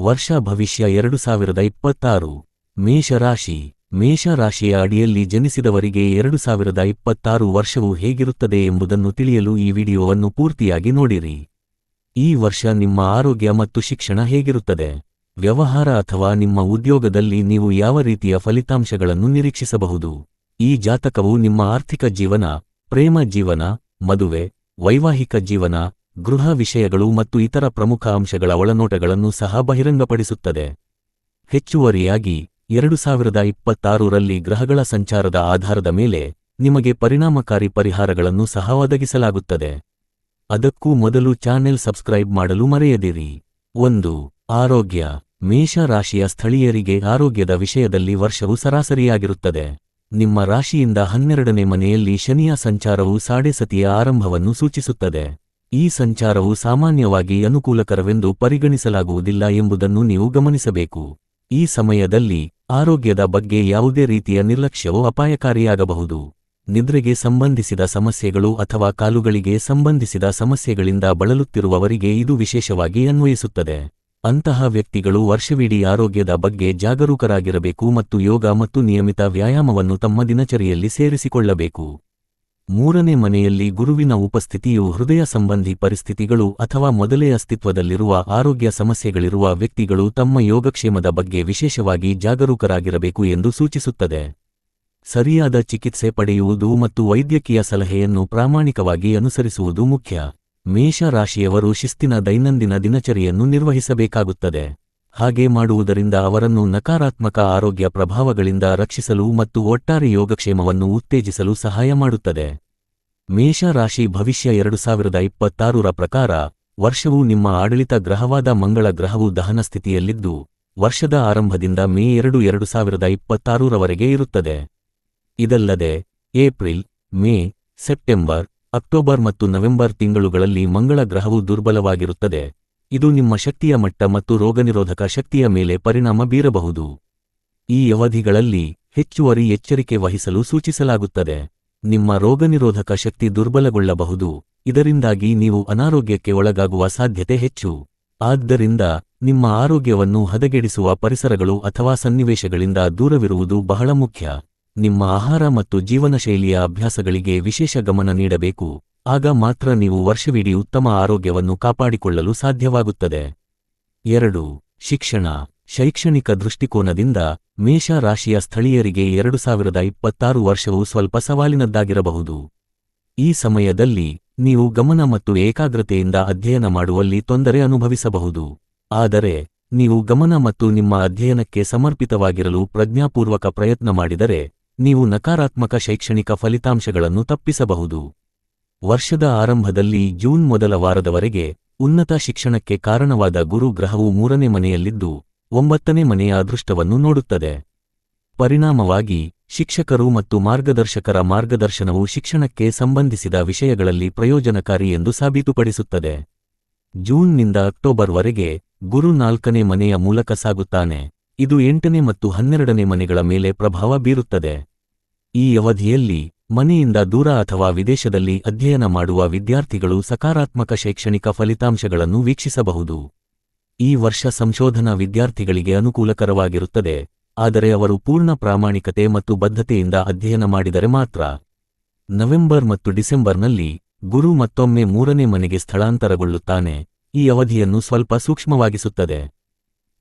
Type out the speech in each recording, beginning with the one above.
ವರ್ಷ ಭವಿಷ್ಯ ಎರಡು ಸಾವಿರದ ಇಪ್ಪತ್ತಾರು. ಮೇಷರಾಶಿ. ಮೇಷರಾಶಿಯ ಅಡಿಯಲ್ಲಿ ಜನಿಸಿದವರಿಗೆ ಎರಡು ಸಾವಿರದ ಇಪ್ಪತ್ತಾರು ವರ್ಷವು ಹೇಗಿರುತ್ತದೆ ಎಂಬುದನ್ನು ತಿಳಿಯಲು ಈ ವಿಡಿಯೋವನ್ನು ಪೂರ್ತಿಯಾಗಿ ನೋಡಿರಿ. ಈ ವರ್ಷ ನಿಮ್ಮ ಆರೋಗ್ಯ ಮತ್ತು ಶಿಕ್ಷಣ ಹೇಗಿರುತ್ತದೆ? ವ್ಯವಹಾರ ಅಥವಾ ನಿಮ್ಮ ಉದ್ಯೋಗದಲ್ಲಿ ನೀವು ಯಾವ ರೀತಿಯ ಫಲಿತಾಂಶಗಳನ್ನು ನಿರೀಕ್ಷಿಸಬಹುದು? ಈ ಜಾತಕವು ನಿಮ್ಮ ಆರ್ಥಿಕ ಜೀವನ, ಪ್ರೇಮ ಜೀವನ, ಮದುವೆ, ವೈವಾಹಿಕ ಜೀವನ ಗೃಹ ವಿಷಯಗಳು ಮತ್ತು ಇತರ ಪ್ರಮುಖ ಅಂಶಗಳ ಒಳನೋಟಗಳನ್ನು ಸಹ ಬಹಿರಂಗಪಡಿಸುತ್ತದೆ. ಹೆಚ್ಚುವರಿಯಾಗಿ, ಎರಡು ಸಾವಿರದ ಇಪ್ಪತ್ತಾರರಲ್ಲಿ ಗ್ರಹಗಳ ಸಂಚಾರದ ಆಧಾರದ ಮೇಲೆ ನಿಮಗೆ ಪರಿಣಾಮಕಾರಿ ಪರಿಹಾರಗಳನ್ನು ಸಹ ಒದಗಿಸಲಾಗುತ್ತದೆ. ಅದಕ್ಕೂ ಮೊದಲು ಚಾನೆಲ್ ಸಬ್ಸ್ಕ್ರೈಬ್ ಮಾಡಲು ಮರೆಯದಿರಿ. ಒಂದು, ಆರೋಗ್ಯ. ಮೇಷ ರಾಶಿಯ ಸ್ಥಳೀಯರಿಗೆ ಆರೋಗ್ಯದ ವಿಷಯದಲ್ಲಿ ವರ್ಷವು ಸರಾಸರಿಯಾಗಿರುತ್ತದೆ. ನಿಮ್ಮ ರಾಶಿಯಿಂದ ಹನ್ನೆರಡನೇ ಮನೆಯಲ್ಲಿ ಶನಿಯ ಸಂಚಾರವು ಸಾಡೆಸತಿಯ ಆರಂಭವನ್ನು ಸೂಚಿಸುತ್ತದೆ. ಈ ಸಂಚಾರವು ಸಾಮಾನ್ಯವಾಗಿ ಅನುಕೂಲಕರವೆಂದು ಪರಿಗಣಿಸಲಾಗುವುದಿಲ್ಲ ಎಂಬುದನ್ನು ನೀವು ಗಮನಿಸಬೇಕು. ಈ ಸಮಯದಲ್ಲಿ ಆರೋಗ್ಯದ ಬಗ್ಗೆ ಯಾವುದೇ ರೀತಿಯ ನಿರ್ಲಕ್ಷ್ಯವು ಅಪಾಯಕಾರಿಯಾಗಬಹುದು. ನಿದ್ರೆಗೆ ಸಂಬಂಧಿಸಿದ ಸಮಸ್ಯೆಗಳು ಅಥವಾ ಕಾಲುಗಳಿಗೆ ಸಂಬಂಧಿಸಿದ ಸಮಸ್ಯೆಗಳಿಂದ ಬಳಲುತ್ತಿರುವವರಿಗೆ ಇದು ವಿಶೇಷವಾಗಿ ಅನ್ವಯಿಸುತ್ತದೆ. ಅಂತಹ ವ್ಯಕ್ತಿಗಳು ವರ್ಷವಿಡೀ ಆರೋಗ್ಯದ ಬಗ್ಗೆ ಜಾಗರೂಕರಾಗಿರಬೇಕು ಮತ್ತು ಯೋಗ ಮತ್ತು ನಿಯಮಿತ ವ್ಯಾಯಾಮವನ್ನು ತಮ್ಮ ದಿನಚರಿಯಲ್ಲಿ ಸೇರಿಸಿಕೊಳ್ಳಬೇಕು. ಮೂರನೇ ಮನೆಯಲ್ಲಿ ಗುರುವಿನ ಉಪಸ್ಥಿತಿಯು ಹೃದಯ ಸಂಬಂಧಿ ಪರಿಸ್ಥಿತಿಗಳು ಅಥವಾ ಮೊದಲೇ ಅಸ್ತಿತ್ವದಲ್ಲಿರುವ ಆರೋಗ್ಯ ಸಮಸ್ಯೆಗಳಿರುವ ವ್ಯಕ್ತಿಗಳು ತಮ್ಮ ಯೋಗಕ್ಷೇಮದ ಬಗ್ಗೆ ವಿಶೇಷವಾಗಿ ಜಾಗರೂಕರಾಗಿರಬೇಕು ಎಂದು ಸೂಚಿಸುತ್ತದೆ. ಸರಿಯಾದ ಚಿಕಿತ್ಸೆ ಪಡೆಯುವುದು ಮತ್ತು ವೈದ್ಯಕೀಯ ಸಲಹೆಯನ್ನು ಪ್ರಾಮಾಣಿಕವಾಗಿ ಅನುಸರಿಸುವುದು ಮುಖ್ಯ. ಮೇಷ ರಾಶಿಯವರು ಶಿಸ್ತಿನ ದೈನಂದಿನ ದಿನಚರಿಯನ್ನು ನಿರ್ವಹಿಸಬೇಕಾಗುತ್ತದೆ. ಹಾಗೆ ಮಾಡುವುದರಿಂದ ಅವರನ್ನು ನಕಾರಾತ್ಮಕ ಆರೋಗ್ಯ ಪ್ರಭಾವಗಳಿಂದ ರಕ್ಷಿಸಲು ಮತ್ತು ಒಟ್ಟಾರೆ ಯೋಗಕ್ಷೇಮವನ್ನು ಉತ್ತೇಜಿಸಲು ಸಹಾಯ ಮಾಡುತ್ತದೆ. ಮೇಷ ರಾಶಿ ಭವಿಷ್ಯ ಎರಡು ಸಾವಿರದ ಇಪ್ಪತ್ತಾರರ ಪ್ರಕಾರ, ವರ್ಷವು ನಿಮ್ಮ ಆಡಳಿತ ಗ್ರಹವಾದ ಮಂಗಳ ಗ್ರಹವು ದಹನ ಸ್ಥಿತಿಯಲ್ಲಿದ್ದು, ವರ್ಷದ ಆರಂಭದಿಂದ ಮೇ ಎರಡು ಎರಡು ಸಾವಿರದ ಇಪ್ಪತ್ತಾರರವರೆಗೆ ಇರುತ್ತದೆ. ಇದಲ್ಲದೆ, ಏಪ್ರಿಲ್, ಮೇ, ಸೆಪ್ಟೆಂಬರ್, ಅಕ್ಟೋಬರ್ ಮತ್ತು ನವೆಂಬರ್ ತಿಂಗಳುಗಳಲ್ಲಿ ಮಂಗಳ ಗ್ರಹವು ದುರ್ಬಲವಾಗಿರುತ್ತದೆ. ಇದು ನಿಮ್ಮ ಶಕ್ತಿಯ ಮಟ್ಟ ಮತ್ತು ರೋಗನಿರೋಧಕ ಶಕ್ತಿಯ ಮೇಲೆ ಪರಿಣಾಮ ಬೀರಬಹುದು. ಈ ಅವಧಿಗಳಲ್ಲಿ ಹೆಚ್ಚುವರಿ ಎಚ್ಚರಿಕೆ ವಹಿಸಲು ಸೂಚಿಸಲಾಗುತ್ತದೆ. ನಿಮ್ಮ ರೋಗನಿರೋಧಕ ಶಕ್ತಿ ದುರ್ಬಲಗೊಳ್ಳಬಹುದು. ಇದರಿಂದಾಗಿ ನೀವು ಅನಾರೋಗ್ಯಕ್ಕೆ ಒಳಗಾಗುವ ಸಾಧ್ಯತೆ ಹೆಚ್ಚು. ಆದ್ದರಿಂದ ನಿಮ್ಮ ಆರೋಗ್ಯವನ್ನು ಹದಗೆಡಿಸುವ ಪರಿಸರಗಳು ಅಥವಾ ಸನ್ನಿವೇಶಗಳಿಂದ ದೂರವಿರುವುದು ಬಹಳ ಮುಖ್ಯ. ನಿಮ್ಮ ಆಹಾರ ಮತ್ತು ಜೀವನಶೈಲಿಯ ಅಭ್ಯಾಸಗಳಿಗೆ ವಿಶೇಷ ಗಮನ ನೀಡಬೇಕು. ಆಗ ಮಾತ್ರ ನೀವು ವರ್ಷವಿಡೀ ಉತ್ತಮ ಆರೋಗ್ಯವನ್ನು ಕಾಪಾಡಿಕೊಳ್ಳಲು ಸಾಧ್ಯವಾಗುತ್ತದೆ. ಎರಡು, ಶಿಕ್ಷಣ. ಶೈಕ್ಷಣಿಕ ದೃಷ್ಟಿಕೋನದಿಂದ ಮೇಷ ರಾಶಿಯ ಸ್ಥಳೀಯರಿಗೆ ಎರಡು ಸಾವಿರದ ಇಪ್ಪತ್ತಾರು ವರ್ಷವು ಸ್ವಲ್ಪ ಸವಾಲಿನದ್ದಾಗಿರಬಹುದು. ಈ ಸಮಯದಲ್ಲಿ ನೀವು ಗಮನ ಮತ್ತು ಏಕಾಗ್ರತೆಯಿಂದ ಅಧ್ಯಯನ ಮಾಡುವಲ್ಲಿ ತೊಂದರೆ ಅನುಭವಿಸಬಹುದು. ಆದರೆ, ನೀವು ಗಮನ ಮತ್ತು ನಿಮ್ಮ ಅಧ್ಯಯನಕ್ಕೆ ಸಮರ್ಪಿತವಾಗಿರಲು ಪ್ರಜ್ಞಾಪೂರ್ವಕ ಪ್ರಯತ್ನ ಮಾಡಿದರೆ, ನೀವು ನಕಾರಾತ್ಮಕ ಶೈಕ್ಷಣಿಕ ಫಲಿತಾಂಶಗಳನ್ನು ತಪ್ಪಿಸಬಹುದು. ವರ್ಷದ ಆರಂಭದಲ್ಲಿ ಜೂನ್ ಮೊದಲ ವಾರದವರೆಗೆ ಉನ್ನತ ಶಿಕ್ಷಣಕ್ಕೆ ಕಾರಣವಾದ ಗುರು ಗ್ರಹವು ಮೂರನೇ ಮನೆಯಲ್ಲಿದ್ದು, ಒಂಬತ್ತನೇ ಮನೆಯ ಅದೃಷ್ಟವನ್ನು ನೋಡುತ್ತದೆ. ಪರಿಣಾಮವಾಗಿ, ಶಿಕ್ಷಕರು ಮತ್ತು ಮಾರ್ಗದರ್ಶಕರ ಮಾರ್ಗದರ್ಶನವು ಶಿಕ್ಷಣಕ್ಕೆ ಸಂಬಂಧಿಸಿದ ವಿಷಯಗಳಲ್ಲಿ ಪ್ರಯೋಜನಕಾರಿ ಎಂದು ಸಾಬೀತುಪಡಿಸುತ್ತದೆ. ಜೂನ್ನಿಂದ ಅಕ್ಟೋಬರ್ವರೆಗೆ ಗುರು ನಾಲ್ಕನೇ ಮನೆಯ ಮೂಲಕ ಸಾಗುತ್ತಾನೆ. ಇದು ಎಂಟನೇ ಮತ್ತು ಹನ್ನೆರಡನೇ ಮನೆಗಳ ಮೇಲೆ ಪ್ರಭಾವ ಬೀರುತ್ತದೆ. ಈ ಅವಧಿಯಲ್ಲಿ ಮನೆಯಿಂದ ದೂರ ಅಥವಾ ವಿದೇಶದಲ್ಲಿ ಅಧ್ಯಯನ ಮಾಡುವ ವಿದ್ಯಾರ್ಥಿಗಳು ಸಕಾರಾತ್ಮಕ ಶೈಕ್ಷಣಿಕ ಫಲಿತಾಂಶಗಳನ್ನು ವೀಕ್ಷಿಸಬಹುದು. ಈ ವರ್ಷ ಸಂಶೋಧನಾ ವಿದ್ಯಾರ್ಥಿಗಳಿಗೆ ಅನುಕೂಲಕರವಾಗಿರುತ್ತದೆ, ಆದರೆ ಅವರು ಪೂರ್ಣ ಪ್ರಾಮಾಣಿಕತೆ ಮತ್ತು ಬದ್ಧತೆಯಿಂದ ಅಧ್ಯಯನ ಮಾಡಿದರೆ ಮಾತ್ರ. ನವೆಂಬರ್ ಮತ್ತು ಡಿಸೆಂಬರ್ನಲ್ಲಿ ಗುರು ಮತ್ತೊಮ್ಮೆ ಮೂರನೇ ಮನೆಗೆ ಸ್ಥಳಾಂತರಗೊಳ್ಳುತ್ತಾನೆ, ಈ ಅವಧಿಯನ್ನು ಸ್ವಲ್ಪ ಸೂಕ್ಷ್ಮವಾಗಿಸುತ್ತದೆ.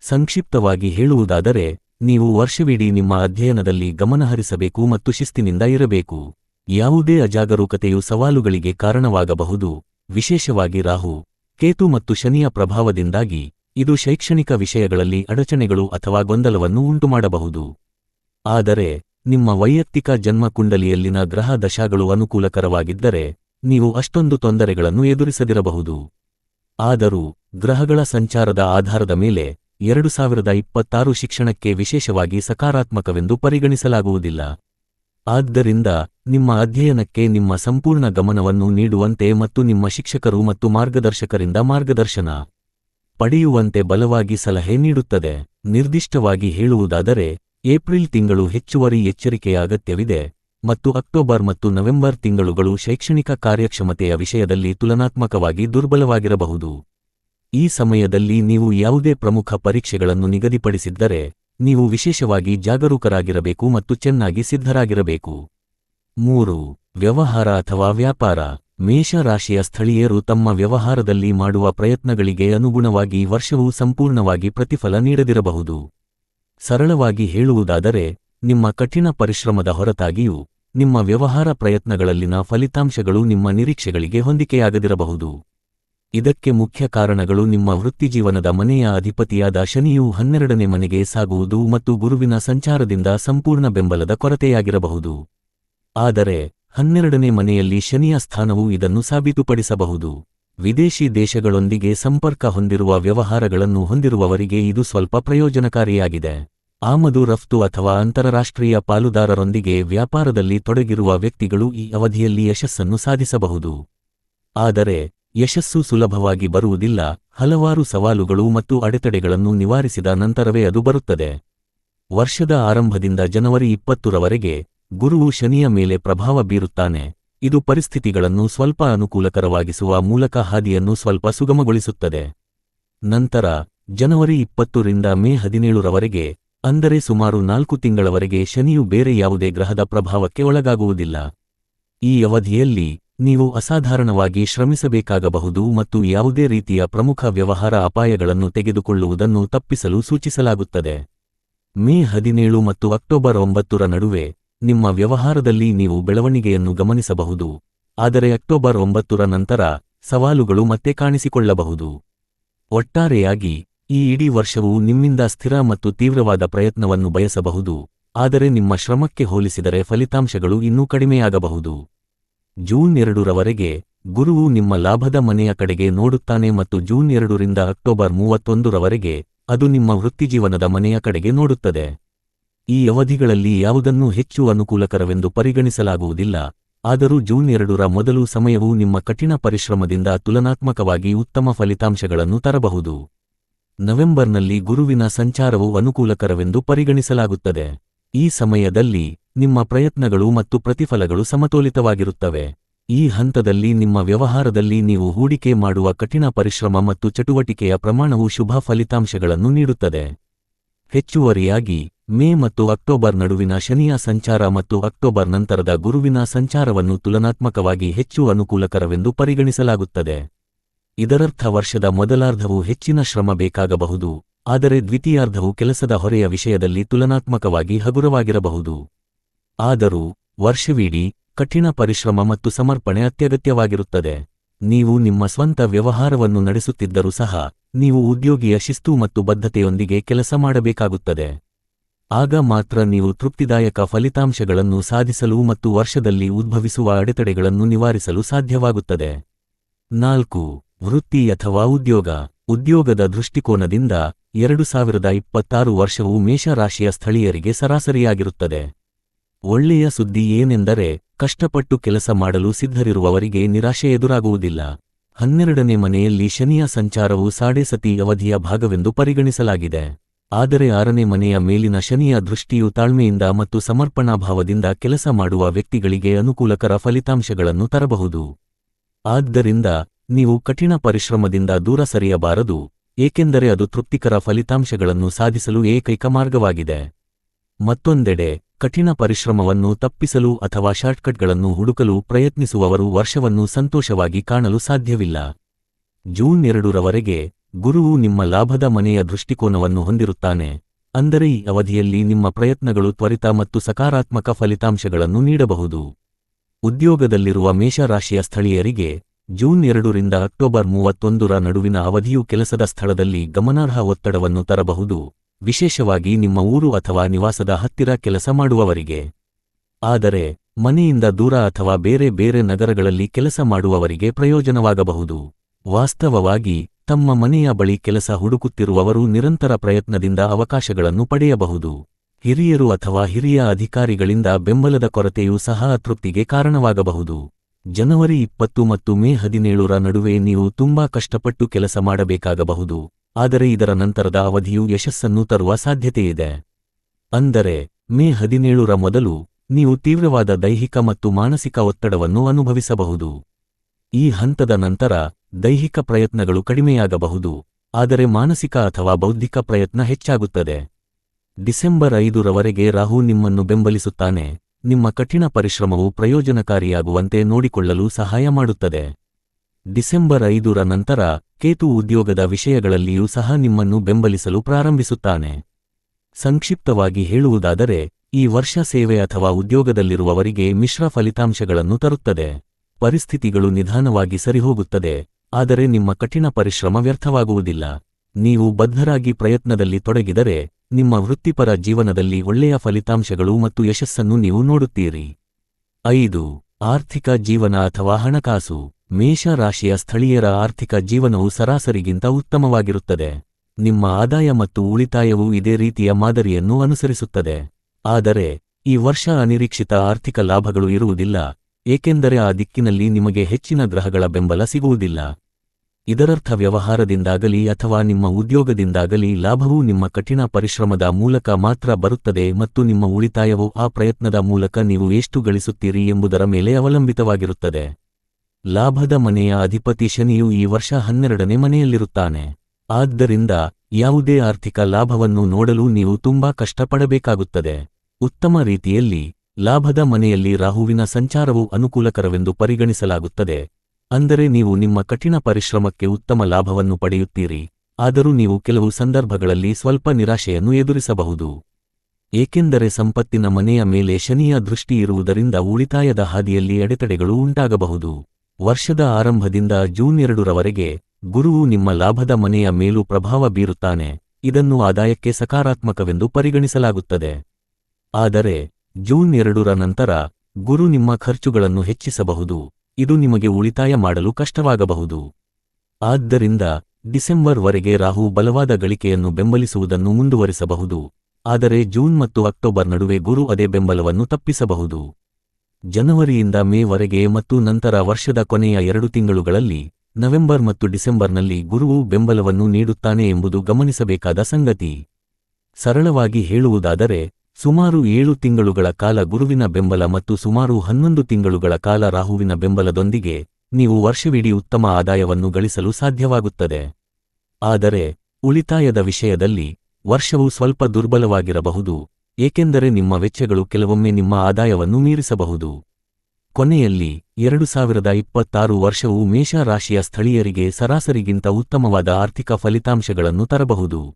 ಸಂಕ್ಷಿಪ್ತವಾಗಿ ಹೇಳುವುದಾದರೆ ನೀವು ವರ್ಷವಿಡೀ ನಿಮ್ಮ ಅಧ್ಯಯನದಲ್ಲಿ ಗಮನಹರಿಸಬೇಕು ಮತ್ತು ಶಿಸ್ತಿನಿಂದ ಇರಬೇಕು. ಯಾವುದೇ ಅಜಾಗರೂಕತೆಯು ಸವಾಲುಗಳಿಗೆ ಕಾರಣವಾಗಬಹುದು. ವಿಶೇಷವಾಗಿ ರಾಹು, ಕೇತು ಮತ್ತು ಶನಿಯ ಪ್ರಭಾವದಿಂದಾಗಿ ಇದು ಶೈಕ್ಷಣಿಕ ವಿಷಯಗಳಲ್ಲಿ ಅಡಚಣೆಗಳು ಅಥವಾ ಗೊಂದಲವನ್ನು ಉಂಟುಮಾಡಬಹುದು. ಆದರೆ, ನಿಮ್ಮ ವೈಯಕ್ತಿಕ ಜನ್ಮಕುಂಡಲಿಯಲ್ಲಿನ ಗ್ರಹ ದಶಾಗಳು ಅನುಕೂಲಕರವಾಗಿದ್ದರೆ, ನೀವು ಅಷ್ಟೊಂದು ತೊಂದರೆಗಳನ್ನು ಎದುರಿಸದಿರಬಹುದು. ಆದರೂ, ಗ್ರಹಗಳ ಸಂಚಾರದ ಆಧಾರದ ಮೇಲೆ ಎರಡು ಸಾವಿರದ ಇಪ್ಪತ್ತಾರು ಶಿಕ್ಷಣಕ್ಕೆ ವಿಶೇಷವಾಗಿ ಸಕಾರಾತ್ಮಕವೆಂದು ಪರಿಗಣಿಸಲಾಗುವುದಿಲ್ಲ. ಆದ್ದರಿಂದ, ನಿಮ್ಮ ಅಧ್ಯಯನಕ್ಕೆ ನಿಮ್ಮ ಸಂಪೂರ್ಣ ಗಮನವನ್ನು ನೀಡುವಂತೆ ಮತ್ತು ನಿಮ್ಮ ಶಿಕ್ಷಕರು ಮತ್ತು ಮಾರ್ಗದರ್ಶಕರಿಂದ ಮಾರ್ಗದರ್ಶನ ಪಡೆಯುವಂತೆ ಬಲವಾಗಿ ಸಲಹೆ ನೀಡುತ್ತದೆ. ನಿರ್ದಿಷ್ಟವಾಗಿ ಹೇಳುವುದಾದರೆ, ಏಪ್ರಿಲ್ ತಿಂಗಳು ಹೆಚ್ಚುವರಿ ಎಚ್ಚರಿಕೆಯ ಅಗತ್ಯವಿದೆ ಮತ್ತು ಅಕ್ಟೋಬರ್ ಮತ್ತು ನವೆಂಬರ್ ತಿಂಗಳುಗಳು ಶೈಕ್ಷಣಿಕ ಕಾರ್ಯಕ್ಷಮತೆಯ ವಿಷಯದಲ್ಲಿ ತುಲನಾತ್ಮಕವಾಗಿ ದುರ್ಬಲವಾಗಿರಬಹುದು. ಈ ಸಮಯದಲ್ಲಿ ನೀವು ಯಾವುದೇ ಪ್ರಮುಖ ಪರೀಕ್ಷೆಗಳನ್ನು ನಿಗದಿಪಡಿಸಿದ್ದರೆ, ನೀವು ವಿಶೇಷವಾಗಿ ಜಾಗರೂಕರಾಗಿರಬೇಕು ಮತ್ತು ಚೆನ್ನಾಗಿ ಸಿದ್ಧರಾಗಿರಬೇಕು. ಮೂರು, ವ್ಯವಹಾರ ಅಥವಾ ವ್ಯಾಪಾರ. ಮೇಷರಾಶಿಯ ಸ್ಥಳೀಯರು ತಮ್ಮ ವ್ಯವಹಾರದಲ್ಲಿ ಮಾಡುವ ಪ್ರಯತ್ನಗಳಿಗೆ ಅನುಗುಣವಾಗಿ ವರ್ಷವು ಸಂಪೂರ್ಣವಾಗಿ ಪ್ರತಿಫಲ ನೀಡದಿರಬಹುದು. ಸರಳವಾಗಿ ಹೇಳುವುದಾದರೆ, ನಿಮ್ಮ ಕಠಿಣ ಪರಿಶ್ರಮದ ಹೊರತಾಗಿಯೂ, ನಿಮ್ಮ ವ್ಯವಹಾರ ಪ್ರಯತ್ನಗಳಲ್ಲಿನ ಫಲಿತಾಂಶಗಳು ನಿಮ್ಮ ನಿರೀಕ್ಷೆಗಳಿಗೆ ಹೊಂದಿಕೆಯಾಗದಿರಬಹುದು. ಇದಕ್ಕೆ ಮುಖ್ಯ ಕಾರಣಗಳು ನಿಮ್ಮ ವೃತ್ತಿಜೀವನದ ಮನೆಯ ಅಧಿಪತಿಯಾದ ಶನಿಯು ಹನ್ನೆರಡನೇ ಮನೆಗೆ ಸಾಗುವುದು ಮತ್ತು ಗುರುವಿನ ಸಂಚಾರದಿಂದ ಸಂಪೂರ್ಣ ಬೆಂಬಲದ ಕೊರತೆಯಾಗಿರಬಹುದು. ಆದರೆ, ಹನ್ನೆರಡನೇ ಮನೆಯಲ್ಲಿ ಶನಿಯ ಸ್ಥಾನವು ಇದನ್ನು ಸಾಬೀತುಪಡಿಸಬಹುದು. ವಿದೇಶಿ ದೇಶಗಳೊಂದಿಗೆ ಸಂಪರ್ಕ ಹೊಂದಿರುವ ವ್ಯವಹಾರಗಳನ್ನು ಹೊಂದಿರುವವರಿಗೆ ಇದು ಸ್ವಲ್ಪ ಪ್ರಯೋಜನಕಾರಿಯಾಗಿದೆ. ಆಮದು ರಫ್ತು ಅಥವಾ ಅಂತಾರಾಷ್ಟ್ರೀಯ ಪಾಲುದಾರರೊಂದಿಗೆ ವ್ಯಾಪಾರದಲ್ಲಿ ತೊಡಗಿರುವ ವ್ಯಕ್ತಿಗಳು ಈ ಅವಧಿಯಲ್ಲಿ ಯಶಸ್ಸನ್ನು ಸಾಧಿಸಬಹುದು. ಆದರೆ ಯಶಸ್ಸು ಸುಲಭವಾಗಿ ಬರುವುದಿಲ್ಲ, ಹಲವಾರು ಸವಾಲುಗಳು ಮತ್ತು ಅಡೆತಡೆಗಳನ್ನು ನಿವಾರಿಸಿದ ನಂತರವೇ ಅದು ಬರುತ್ತದೆ. ವರ್ಷದ ಆರಂಭದಿಂದ ಜನವರಿ ಇಪ್ಪತ್ತರವರೆಗೆ ಗುರುವು ಶನಿಯ ಮೇಲೆ ಪ್ರಭಾವ ಬೀರುತ್ತಾನೆ. ಇದು ಪರಿಸ್ಥಿತಿಗಳನ್ನು ಸ್ವಲ್ಪ ಅನುಕೂಲಕರವಾಗಿಸುವ ಮೂಲಕ ಹಾದಿಯನ್ನು ಸ್ವಲ್ಪ ಸುಗಮಗೊಳಿಸುತ್ತದೆ. ನಂತರ, ಜನವರಿ ಇಪ್ಪತ್ತರಿಂದ ಮೇ ಹದಿನೇಳರವರೆಗೆ, ಅಂದರೆ ಸುಮಾರು ನಾಲ್ಕು ತಿಂಗಳವರೆಗೆ ಶನಿಯು ಬೇರೆ ಯಾವುದೇ ಗ್ರಹದ ಪ್ರಭಾವಕ್ಕೆ ಒಳಗಾಗುವುದಿಲ್ಲ. ಈ ಅವಧಿಯಲ್ಲಿ ನೀವು ಅಸಾಧಾರಣವಾಗಿ ಶ್ರಮಿಸಬೇಕಾಗಬಹುದು ಮತ್ತು ಯಾವುದೇ ರೀತಿಯ ಪ್ರಮುಖ ವ್ಯವಹಾರ ಅಪಾಯಗಳನ್ನು ತೆಗೆದುಕೊಳ್ಳುವುದನ್ನು ತಪ್ಪಿಸಲು ಸೂಚಿಸಲಾಗುತ್ತದೆ. ಮೇ ಹದಿನೇಳು ಮತ್ತು ಅಕ್ಟೋಬರ್ ಒಂಬತ್ತರ ನಡುವೆ ನಿಮ್ಮ ವ್ಯವಹಾರದಲ್ಲಿ ನೀವು ಬೆಳವಣಿಗೆಯನ್ನು ಗಮನಿಸಬಹುದು. ಆದರೆ ಅಕ್ಟೋಬರ್ ಒಂಬತ್ತರ ನಂತರ ಸವಾಲುಗಳು ಮತ್ತೆ ಕಾಣಿಸಿಕೊಳ್ಳಬಹುದು. ಒಟ್ಟಾರೆಯಾಗಿ, ಈ ಇಡೀ ವರ್ಷವು ನಿಮ್ಮಿಂದ ಸ್ಥಿರ ಮತ್ತು ತೀವ್ರವಾದ ಪ್ರಯತ್ನವನ್ನು ಬಯಸಬಹುದು, ಆದರೆ ನಿಮ್ಮ ಶ್ರಮಕ್ಕೆ ಹೋಲಿಸಿದರೆ ಫಲಿತಾಂಶಗಳು ಇನ್ನೂ ಕಡಿಮೆಯಾಗಬಹುದು. ಜೂನ್ ಎರಡರವರೆಗೆ ಗುರುವು ನಿಮ್ಮ ಲಾಭದ ಮನೆಯ ಕಡೆಗೆ ನೋಡುತ್ತಾನೆ ಮತ್ತು ಜೂನ್ ಎರಡರಿಂದ ಅಕ್ಟೋಬರ್ ಮೂವತ್ತೊಂದರವರೆಗೆ ಅದು ನಿಮ್ಮ ವೃತ್ತಿಜೀವನದ ಮನೆಯ ಕಡೆಗೆ ನೋಡುತ್ತದೆ. ಈ ಅವಧಿಗಳಲ್ಲಿ ಯಾವುದನ್ನೂ ಹೆಚ್ಚು ಅನುಕೂಲಕರವೆಂದು ಪರಿಗಣಿಸಲಾಗುವುದಿಲ್ಲ, ಆದರೂ ಜೂನ್ ಎರಡರ ಮೊದಲು ಸಮಯವು ನಿಮ್ಮ ಕಠಿಣ ಪರಿಶ್ರಮದಿಂದ ತುಲನಾತ್ಮಕವಾಗಿ ಉತ್ತಮ ಫಲಿತಾಂಶಗಳನ್ನು ತರಬಹುದು. ನವೆಂಬರ್ನಲ್ಲಿ ಗುರುವಿನ ಸಂಚಾರವು ಅನುಕೂಲಕರವೆಂದು ಪರಿಗಣಿಸಲಾಗುತ್ತದೆ. ಈ ಸಮಯದಲ್ಲಿ ನಿಮ್ಮ ಪ್ರಯತ್ನಗಳು ಮತ್ತು ಪ್ರತಿಫಲಗಳು ಸಮತೋಲಿತವಾಗಿರುತ್ತವೆ. ಈ ಹಂತದಲ್ಲಿ ನಿಮ್ಮ ವ್ಯವಹಾರದಲ್ಲಿ ನೀವು ಹೂಡಿಕೆ ಮಾಡುವ ಕಠಿಣ ಪರಿಶ್ರಮ ಮತ್ತು ಚಟುವಟಿಕೆಯ ಪ್ರಮಾಣವು ಶುಭ ಫಲಿತಾಂಶಗಳನ್ನು ನೀಡುತ್ತದೆ. ಹೆಚ್ಚುವರಿಯಾಗಿ, ಮೇ ಮತ್ತು ಅಕ್ಟೋಬರ್ ನಡುವಿನ ಶನಿಯ ಸಂಚಾರ ಮತ್ತು ಅಕ್ಟೋಬರ್ ನಂತರದ ಗುರುವಿನ ಸಂಚಾರವನ್ನು ತುಲನಾತ್ಮಕವಾಗಿ ಹೆಚ್ಚು ಅನುಕೂಲಕರವೆಂದು ಪರಿಗಣಿಸಲಾಗುತ್ತದೆ. ಇದರರ್ಥ ವರ್ಷದ ಮೊದಲಾರ್ಧವು ಹೆಚ್ಚಿನ ಶ್ರಮ ಬೇಕಾಗಬಹುದು, ಆದರೆ ದ್ವಿತೀಯಾರ್ಧವು ಕೆಲಸದ ಹೊರೆಯ ವಿಷಯದಲ್ಲಿ ತುಲನಾತ್ಮಕವಾಗಿ ಹಗುರವಾಗಿರಬಹುದು. ಆದರೂ ವರ್ಷವಿಡೀ ಕಠಿಣ ಪರಿಶ್ರಮ ಮತ್ತು ಸಮರ್ಪಣೆ ಅತ್ಯಗತ್ಯವಾಗಿರುತ್ತದೆ. ನೀವು ನಿಮ್ಮ ಸ್ವಂತ ವ್ಯವಹಾರವನ್ನು ನಡೆಸುತ್ತಿದ್ದರೂ ಸಹ ನೀವು ಉದ್ಯೋಗಿಯ ಶಿಸ್ತು ಮತ್ತು ಬದ್ಧತೆಯೊಂದಿಗೆ ಕೆಲಸ ಮಾಡಬೇಕಾಗುತ್ತದೆ. ಆಗ ಮಾತ್ರ ನೀವು ತೃಪ್ತಿದಾಯಕ ಫಲಿತಾಂಶಗಳನ್ನು ಸಾಧಿಸಲು ಮತ್ತು ವರ್ಷದಲ್ಲಿ ಉದ್ಭವಿಸುವ ಅಡೆತಡೆಗಳನ್ನು ನಿವಾರಿಸಲು ಸಾಧ್ಯವಾಗುತ್ತದೆ. ನಾಲ್ಕು, ವೃತ್ತಿ ಅಥವಾ ಉದ್ಯೋಗ. ಉದ್ಯೋಗದ ದೃಷ್ಟಿಕೋನದಿಂದ ಎರಡು ಸಾವಿರದ ಇಪ್ಪತ್ತಾರು ವರ್ಷವು ಮೇಷರಾಶಿಯ ಸ್ಥಳೀಯರಿಗೆ ಸರಾಸರಿಯಾಗಿರುತ್ತದೆ. ಒಳ್ಳೆಯ ಸುದ್ದಿ ಏನೆಂದರೆ ಕಷ್ಟಪಟ್ಟು ಕೆಲಸ ಮಾಡಲು ಸಿದ್ಧರಿರುವವರಿಗೆ ನಿರಾಶೆ ಎದುರಾಗುವುದಿಲ್ಲ. ಹನ್ನೆರಡನೇ ಮನೆಯಲ್ಲಿ ಶನಿಯ ಸಂಚಾರವು ಸತಿ ಅವಧಿಯ ಭಾಗವೆಂದು ಪರಿಗಣಿಸಲಾಗಿದೆ. ಆದರೆ ಆರನೇ ಮನೆಯ ಮೇಲಿನ ಶನಿಯ ದೃಷ್ಟಿಯು ತಾಳ್ಮೆಯಿಂದ ಮತ್ತು ಸಮರ್ಪಣಾಭಾವದಿಂದ ಕೆಲಸ ಮಾಡುವ ವ್ಯಕ್ತಿಗಳಿಗೆ ಅನುಕೂಲಕರ ಫಲಿತಾಂಶಗಳನ್ನು ತರಬಹುದು. ಆದ್ದರಿಂದ ನೀವು ಕಠಿಣ ಪರಿಶ್ರಮದಿಂದ ದೂರ ಸರಿಯಬಾರದು, ಏಕೆಂದರೆ ಅದು ತೃಪ್ತಿಕರ ಫಲಿತಾಂಶಗಳನ್ನು ಸಾಧಿಸಲು ಏಕೈಕ ಮಾರ್ಗವಾಗಿದೆ. ಮತ್ತೊಂದೆಡೆ ಕಠಿಣ ಪರಿಶ್ರಮವನ್ನು ತಪ್ಪಿಸಲು ಅಥವಾ ಶಾರ್ಟ್ಕಟ್ಗಳನ್ನು ಹುಡುಕಲು ಪ್ರಯತ್ನಿಸುವವರು ವರ್ಷವನ್ನು ಸಂತೋಷವಾಗಿ ಕಾಣಲು ಸಾಧ್ಯವಿಲ್ಲ. ಜೂನ್ ಎರಡರವರೆಗೆ ಗುರುವು ನಿಮ್ಮ ಲಾಭದ ಮನೆಯ ದೃಷ್ಟಿಕೋನವನ್ನು ಹೊಂದಿರುತ್ತಾನೆ. ಅಂದರೆ ಈ ಅವಧಿಯಲ್ಲಿ ನಿಮ್ಮ ಪ್ರಯತ್ನಗಳು ತ್ವರಿತ ಮತ್ತು ಸಕಾರಾತ್ಮಕ ಫಲಿತಾಂಶಗಳನ್ನು ನೀಡಬಹುದು. ಉದ್ಯೋಗದಲ್ಲಿರುವ ಮೇಷರಾಶಿಯ ಸ್ಥಳೀಯರಿಗೆ ಜೂನ್ ಎರಡರಿಂದ ಅಕ್ಟೋಬರ್ ಮೂವತ್ತೊಂದರ ನಡುವಿನ ಅವಧಿಯು ಕೆಲಸದ ಸ್ಥಳದಲ್ಲಿ ಗಮನಾರ್ಹ ಒತ್ತಡವನ್ನು ತರಬಹುದು. ವಿಶೇಷವಾಗಿ ನಿಮ್ಮ ಊರು ಅಥವಾ ನಿವಾಸದ ಹತ್ತಿರ ಕೆಲಸ ಮಾಡುವವರಿಗೆ. ಆದರೆ, ಮನೆಯಿಂದ ದೂರ ಅಥವಾ ಬೇರೆ ಬೇರೆ ನಗರಗಳಲ್ಲಿ ಕೆಲಸ ಮಾಡುವವರಿಗೆ ಪ್ರಯೋಜನವಾಗಬಹುದು. ವಾಸ್ತವವಾಗಿ, ತಮ್ಮ ಮನೆಯ ಬಳಿ ಕೆಲಸ ಹುಡುಕುತ್ತಿರುವವರು ನಿರಂತರ ಪ್ರಯತ್ನದಿಂದ ಅವಕಾಶಗಳನ್ನು ಪಡೆಯಬಹುದು. ಹಿರಿಯರು ಅಥವಾ ಹಿರಿಯ ಅಧಿಕಾರಿಗಳಿಂದ ಬೆಂಬಲದ ಕೊರತೆಯೂ ಸಹ ಅತೃಪ್ತಿಗೆ ಕಾರಣವಾಗಬಹುದು. ಜನವರಿ ಇಪ್ಪತ್ತು ಮತ್ತು ಮೇ ಹದಿನೇಳರ ನಡುವೆ ನೀವು ತುಂಬಾ ಕಷ್ಟಪಟ್ಟು ಕೆಲಸ ಮಾಡಬೇಕಾಗಬಹುದು. ಆದರೆ ಇದರ ನಂತರದ ಅವಧಿಯು ಯಶಸ್ಸನ್ನು ತರುವ ಸಾಧ್ಯತೆಯಿದೆ. ಅಂದರೆ, ಮೇ ಹದಿನೇಳರ ಮೊದಲು ನೀವು ತೀವ್ರವಾದ ದೈಹಿಕ ಮತ್ತು ಮಾನಸಿಕ ಒತ್ತಡವನ್ನು ಅನುಭವಿಸಬಹುದು. ಈ ಹಂತದ ನಂತರ ದೈಹಿಕ ಪ್ರಯತ್ನಗಳು ಕಡಿಮೆಯಾಗಬಹುದು, ಆದರೆ ಮಾನಸಿಕ ಅಥವಾ ಬೌದ್ಧಿಕ ಪ್ರಯತ್ನ ಹೆಚ್ಚಾಗುತ್ತದೆ. ಡಿಸೆಂಬರ್ ಐದರವರೆಗೆ ರಾಹು ನಿಮ್ಮನ್ನು ಬೆಂಬಲಿಸುತ್ತಾನೆ, ನಿಮ್ಮ ಕಠಿಣ ಪರಿಶ್ರಮವು ಪ್ರಯೋಜನಕಾರಿಯಾಗುವಂತೆ ನೋಡಿಕೊಳ್ಳಲು ಸಹಾಯ ಮಾಡುತ್ತದೆ. ಡಿಸೆಂಬರ್ ಐದರ ನಂತರ ಕೇತು ಉದ್ಯೋಗದ ವಿಷಯಗಳಲ್ಲಿಯೂ ಸಹ ನಿಮ್ಮನ್ನು ಬೆಂಬಲಿಸಲು ಪ್ರಾರಂಭಿಸುತ್ತಾನೆ. ಸಂಕ್ಷಿಪ್ತವಾಗಿ ಹೇಳುವುದಾದರೆ, ಈ ವರ್ಷ ಸೇವೆ ಅಥವಾ ಉದ್ಯೋಗದಲ್ಲಿರುವವರಿಗೆ ಮಿಶ್ರ ಫಲಿತಾಂಶಗಳನ್ನು ತರುತ್ತದೆ. ಪರಿಸ್ಥಿತಿಗಳು ನಿಧಾನವಾಗಿ ಸರಿಹೋಗುತ್ತದೆ, ಆದರೆ ನಿಮ್ಮ ಕಠಿಣ ಪರಿಶ್ರಮ ವ್ಯರ್ಥವಾಗುವುದಿಲ್ಲ. ನೀವು ಬದ್ಧರಾಗಿ ಪ್ರಯತ್ನದಲ್ಲಿ ತೊಡಗಿದರೆ, ನಿಮ್ಮ ವೃತ್ತಿಪರ ಜೀವನದಲ್ಲಿ ಒಳ್ಳೆಯ ಫಲಿತಾಂಶಗಳು ಮತ್ತು ಯಶಸ್ಸನ್ನು ನೀವು ನೋಡುತ್ತೀರಿ. ಐದು, ಆರ್ಥಿಕ ಜೀವನ ಅಥವಾ ಹಣಕಾಸು. ಮೇಷ ರಾಶಿಯ ಸ್ಥಳೀಯರ ಆರ್ಥಿಕ ಜೀವನವು ಸರಾಸರಿಗಿಂತ ಉತ್ತಮವಾಗಿರುತ್ತದೆ. ನಿಮ್ಮ ಆದಾಯ ಮತ್ತು ಉಳಿತಾಯವು ಇದೇ ರೀತಿಯ ಮಾದರಿಯನ್ನು ಅನುಸರಿಸುತ್ತದೆ. ಆದರೆ, ಈ ವರ್ಷ ಅನಿರೀಕ್ಷಿತ ಆರ್ಥಿಕ ಲಾಭಗಳು ಇರುವುದಿಲ್ಲ, ಏಕೆಂದರೆ ಆ ದಿಕ್ಕಿನಲ್ಲಿ ನಿಮಗೆ ಹೆಚ್ಚಿನ ಗ್ರಹಗಳ ಬೆಂಬಲ ಸಿಗುವುದಿಲ್ಲ. ಇದರರ್ಥ ವ್ಯವಹಾರದಿಂದಾಗಲಿ ಅಥವಾ ನಿಮ್ಮ ಉದ್ಯೋಗದಿಂದಾಗಲಿ ಲಾಭವು ನಿಮ್ಮ ಕಠಿಣ ಪರಿಶ್ರಮದ ಮೂಲಕ ಮಾತ್ರ ಬರುತ್ತದೆ ಮತ್ತು ನಿಮ್ಮ ಉಳಿತಾಯವು ಆ ಪ್ರಯತ್ನದ ಮೂಲಕ ನೀವು ಎಷ್ಟು ಗಳಿಸುತ್ತೀರಿ ಎಂಬುದರ ಮೇಲೆ ಅವಲಂಬಿತವಾಗಿರುತ್ತದೆ. ಲಾಭದ ಮನೆಯ ಅಧಿಪತಿ ಶನಿಯು ಈ ವರ್ಷ ಹನ್ನೆರಡನೇ ಮನೆಯಲ್ಲಿರುತ್ತಾನೆ. ಆದ್ದರಿಂದ ಯಾವುದೇ ಆರ್ಥಿಕ ಲಾಭವನ್ನು ನೋಡಲು ನೀವು ತುಂಬಾ ಕಷ್ಟಪಡಬೇಕಾಗುತ್ತದೆ. ಉತ್ತಮ ರೀತಿಯಲ್ಲಿ ಲಾಭದ ಮನೆಯಲ್ಲಿ ರಾಹುವಿನ ಸಂಚಾರವು ಅನುಕೂಲಕರವೆಂದು ಪರಿಗಣಿಸಲಾಗುತ್ತದೆ. ಅಂದರೆ ನೀವು ನಿಮ್ಮ ಕಠಿಣ ಪರಿಶ್ರಮಕ್ಕೆ ಉತ್ತಮ ಲಾಭವನ್ನು ಪಡೆಯುತ್ತೀರಿ. ಆದರೂ ನೀವು ಕೆಲವು ಸಂದರ್ಭಗಳಲ್ಲಿ ಸ್ವಲ್ಪ ನಿರಾಶೆಯನ್ನು ಎದುರಿಸಬಹುದು. ಏಕೆಂದರೆ ಸಂಪತ್ತಿನ ಮನೆಯ ಮೇಲೆ ಶನಿಯ ದೃಷ್ಟಿ ಇರುವುದರಿಂದ ಉಳಿತಾಯದ ಹಾದಿಯಲ್ಲಿ ಅಡೆತಡೆಗಳು ಉಂಟಾಗಬಹುದು. ವರ್ಷದ ಆರಂಭದಿಂದ ಜೂನ್ ಎರಡರವರೆಗೆ ಗುರುವು ನಿಮ್ಮ ಲಾಭದ ಮನೆಯ ಮೇಲೂ ಪ್ರಭಾವ ಬೀರುತ್ತಾನೆ. ಇದನ್ನು ಆದಾಯಕ್ಕೆ ಸಕಾರಾತ್ಮಕವೆಂದು ಪರಿಗಣಿಸಲಾಗುತ್ತದೆ. ಆದರೆ, ಜೂನ್ ಎರಡರ ನಂತರ ಗುರು ನಿಮ್ಮ ಖರ್ಚುಗಳನ್ನು ಹೆಚ್ಚಿಸಬಹುದು. ಇದು ನಿಮಗೆ ಉಳಿತಾಯ ಮಾಡಲು ಕಷ್ಟವಾಗಬಹುದು. ಆದ್ದರಿಂದ ಡಿಸೆಂಬರ್ವರೆಗೆ ರಾಹು ಬಲವಾದ ಗಳಿಕೆಯನ್ನು ಬೆಂಬಲಿಸುವುದನ್ನು ಮುಂದುವರಿಸಬಹುದು. ಆದರೆ ಜೂನ್ ಮತ್ತು ಅಕ್ಟೋಬರ್ ನಡುವೆ ಗುರು ಅದೇ ಬೆಂಬಲವನ್ನು ತಪ್ಪಿಸಬಹುದು. ಜನವರಿಯಿಂದ ಮೇವರೆಗೆ ಮತ್ತು ನಂತರ ವರ್ಷದ ಕೊನೆಯ ಎರಡು ತಿಂಗಳುಗಳಲ್ಲಿ ನವೆಂಬರ್ ಮತ್ತು ಡಿಸೆಂಬರ್ನಲ್ಲಿ ಗುರುವು ಬೆಂಬಲವನ್ನು ನೀಡುತ್ತಾನೆ ಎಂಬುದು ಗಮನಿಸಬೇಕಾದ ಸಂಗತಿ. ಸರಳವಾಗಿ ಹೇಳುವುದಾದರೆ, ಸುಮಾರು ಏಳು ತಿಂಗಳುಗಳ ಕಾಲ ಗುರುವಿನ ಬೆಂಬಲ ಮತ್ತು ಸುಮಾರು ಹನ್ನೊಂದು ತಿಂಗಳುಗಳ ಕಾಲ ರಾಹುವಿನ ಬೆಂಬಲದೊಂದಿಗೆ ನೀವು ವರ್ಷವಿಡೀ ಉತ್ತಮ ಆದಾಯವನ್ನು ಗಳಿಸಲು ಸಾಧ್ಯವಾಗುತ್ತದೆ. ಆದರೆ, ಉಳಿತಾಯದ ವಿಷಯದಲ್ಲಿ ವರ್ಷವು ಸ್ವಲ್ಪ ದುರ್ಬಲವಾಗಿರಬಹುದು. ಏಕೆಂದರೆ ನಿಮ್ಮ ವೆಚ್ಚಗಳು ಕೆಲವೊಮ್ಮೆ ನಿಮ್ಮ ಆದಾಯವನ್ನು ಮೀರಿಸಬಹುದು. ಕೊನೆಯಲ್ಲಿ, ಎರಡು ಸಾವಿರದ ಇಪ್ಪತ್ತಾರು ವರ್ಷವು ಮೇಷ ರಾಶಿಯ ಸ್ಥಳೀಯರಿಗೆ ಸರಾಸರಿಗಿಂತ ಉತ್ತಮವಾದ ಆರ್ಥಿಕ ಫಲಿತಾಂಶಗಳನ್ನು ತರಬಹುದು.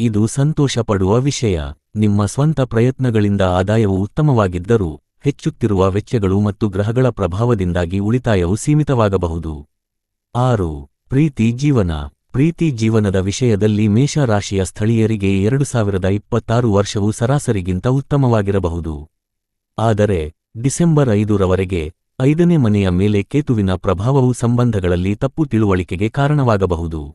ಇದು ಸಂತೋಷಪಡುವ ವಿಷಯ. ನಿಮ್ಮ ಸ್ವಂತ ಪ್ರಯತ್ನಗಳಿಂದ ಆದಾಯವು ಉತ್ತಮವಾಗಿದ್ದರೂ, ಹೆಚ್ಚುತ್ತಿರುವ ವೆಚ್ಚಗಳು ಮತ್ತು ಗ್ರಹಗಳ ಪ್ರಭಾವದಿಂದಾಗಿ ಉಳಿತಾಯವು ಸೀಮಿತವಾಗಬಹುದು. ಆರು, ಪ್ರೀತಿ, ಜೀವನ. ಪ್ರೀತಿ ಜೀವನದ ವಿಷಯದಲ್ಲಿ ಮೇಷರಾಶಿಯ ಸ್ಥಳೀಯರಿಗೆ ಎರಡು ಸಾವಿರದ ಇಪ್ಪತ್ತಾರು ವರ್ಷವು ಸರಾಸರಿಗಿಂತ ಉತ್ತಮವಾಗಿರಬಹುದು. ಆದರೆ, ಡಿಸೆಂಬರ್ ಐದರವರೆಗೆ ಐದನೇ ಮನೆಯ ಮೇಲೆ ಕೇತುವಿನ ಪ್ರಭಾವವು ಸಂಬಂಧಗಳಲ್ಲಿ ತಪ್ಪು ತಿಳುವಳಿಕೆಗೆ ಕಾರಣವಾಗಬಹುದು.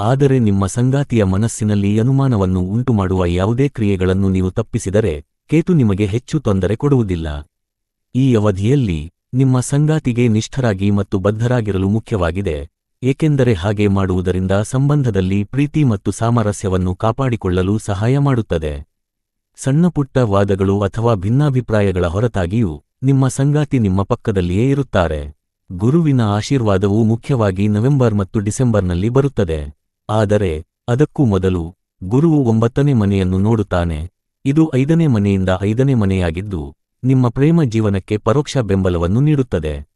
ಆದರೆ ನಿಮ್ಮ ಸಂಗಾತಿಯ ಮನಸ್ಸಿನಲ್ಲಿ ಅನುಮಾನವನ್ನು ಉಂಟುಮಾಡುವ ಯಾವುದೇ ಕ್ರಿಯೆಗಳನ್ನು ನೀವು ತಪ್ಪಿಸಿದರೆ ಕೇತು ನಿಮಗೆ ಹೆಚ್ಚು ತೊಂದರೆ ಕೊಡುವುದಿಲ್ಲ. ಈ ಅವಧಿಯಲ್ಲಿ ನಿಮ್ಮ ಸಂಗಾತಿಗೆ ನಿಷ್ಠರಾಗಿ ಮತ್ತು ಬದ್ಧರಾಗಿರಲು ಮುಖ್ಯವಾಗಿದೆ. ಏಕೆಂದರೆ ಹಾಗೆ ಮಾಡುವುದರಿಂದ ಸಂಬಂಧದಲ್ಲಿ ಪ್ರೀತಿ ಮತ್ತು ಸಾಮರಸ್ಯವನ್ನು ಕಾಪಾಡಿಕೊಳ್ಳಲು ಸಹಾಯ ಮಾಡುತ್ತದೆ. ಸಣ್ಣಪುಟ್ಟ ವಾದಗಳು ಅಥವಾ ಭಿನ್ನಾಭಿಪ್ರಾಯಗಳ ಹೊರತಾಗಿಯೂ ನಿಮ್ಮ ಸಂಗಾತಿ ನಿಮ್ಮ ಪಕ್ಕದಲ್ಲಿಯೇ ಇರುತ್ತಾರೆ. ಗುರುವಿನ ಆಶೀರ್ವಾದವು ಮುಖ್ಯವಾಗಿ ನವೆಂಬರ್ ಮತ್ತು ಡಿಸೆಂಬರ್ನಲ್ಲಿ ಬರುತ್ತದೆ. ಆದರೆ, ಅದಕ್ಕೂ ಮೊದಲು ಗುರುವು ಒಂಬತ್ತನೇ ಮನೆಯನ್ನು ನೋಡುತ್ತಾನೆ. ಇದು ಐದನೇ ಮನೆಯಿಂದ ಐದನೇ ಮನೆಯಾಗಿದ್ದು, ನಿಮ್ಮ ಪ್ರೇಮ ಜೀವನಕ್ಕೆ ಪರೋಕ್ಷ ಬೆಂಬಲವನ್ನು ನೀಡುತ್ತದೆ.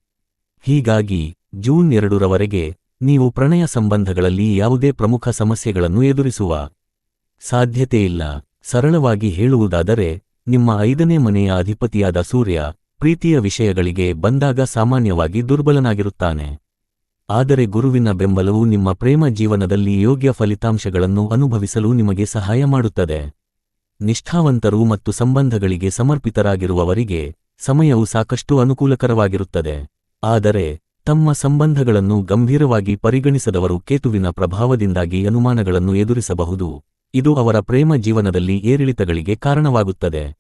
ಹೀಗಾಗಿ, ಜೂನ್ ಎರಡರವರೆಗೆ ನೀವು ಪ್ರಣಯ ಸಂಬಂಧಗಳಲ್ಲಿ ಯಾವುದೇ ಪ್ರಮುಖ ಸಮಸ್ಯೆಗಳನ್ನು ಎದುರಿಸುವ ಸಾಧ್ಯತೆಯಿಲ್ಲ. ಸರಳವಾಗಿ ಹೇಳುವುದಾದರೆ, ನಿಮ್ಮ ಐದನೇ ಮನೆಯ ಅಧಿಪತಿಯಾದ ಸೂರ್ಯ ಪ್ರೀತಿಯ ವಿಷಯಗಳಿಗೆ ಬಂದಾಗ ಸಾಮಾನ್ಯವಾಗಿ ದುರ್ಬಲನಾಗಿರುತ್ತಾನೆ. ಆದರೆ ಗುರುವಿನ ಬೆಂಬಲವು ನಿಮ್ಮ ಪ್ರೇಮ ಜೀವನದಲ್ಲಿ ಯೋಗ್ಯ ಫಲಿತಾಂಶಗಳನ್ನು ಅನುಭವಿಸಲು ನಿಮಗೆ ಸಹಾಯ ಮಾಡುತ್ತದೆ. ನಿಷ್ಠಾವಂತರು ಮತ್ತು ಸಂಬಂಧಗಳಿಗೆ ಸಮರ್ಪಿತರಾಗಿರುವವರಿಗೆ ಸಮಯವು ಸಾಕಷ್ಟು ಅನುಕೂಲಕರವಾಗಿರುತ್ತದೆ. ಆದರೆ ತಮ್ಮ ಸಂಬಂಧಗಳನ್ನು ಗಂಭೀರವಾಗಿ ಪರಿಗಣಿಸದವರು ಕೇತುವಿನ ಪ್ರಭಾವದಿಂದಾಗಿ ಅನುಮಾನಗಳನ್ನು ಎದುರಿಸಬಹುದು. ಇದು ಅವರ ಪ್ರೇಮ ಜೀವನದಲ್ಲಿ ಏರಿಳಿತಗಳಿಗೆ ಕಾರಣವಾಗುತ್ತದೆ.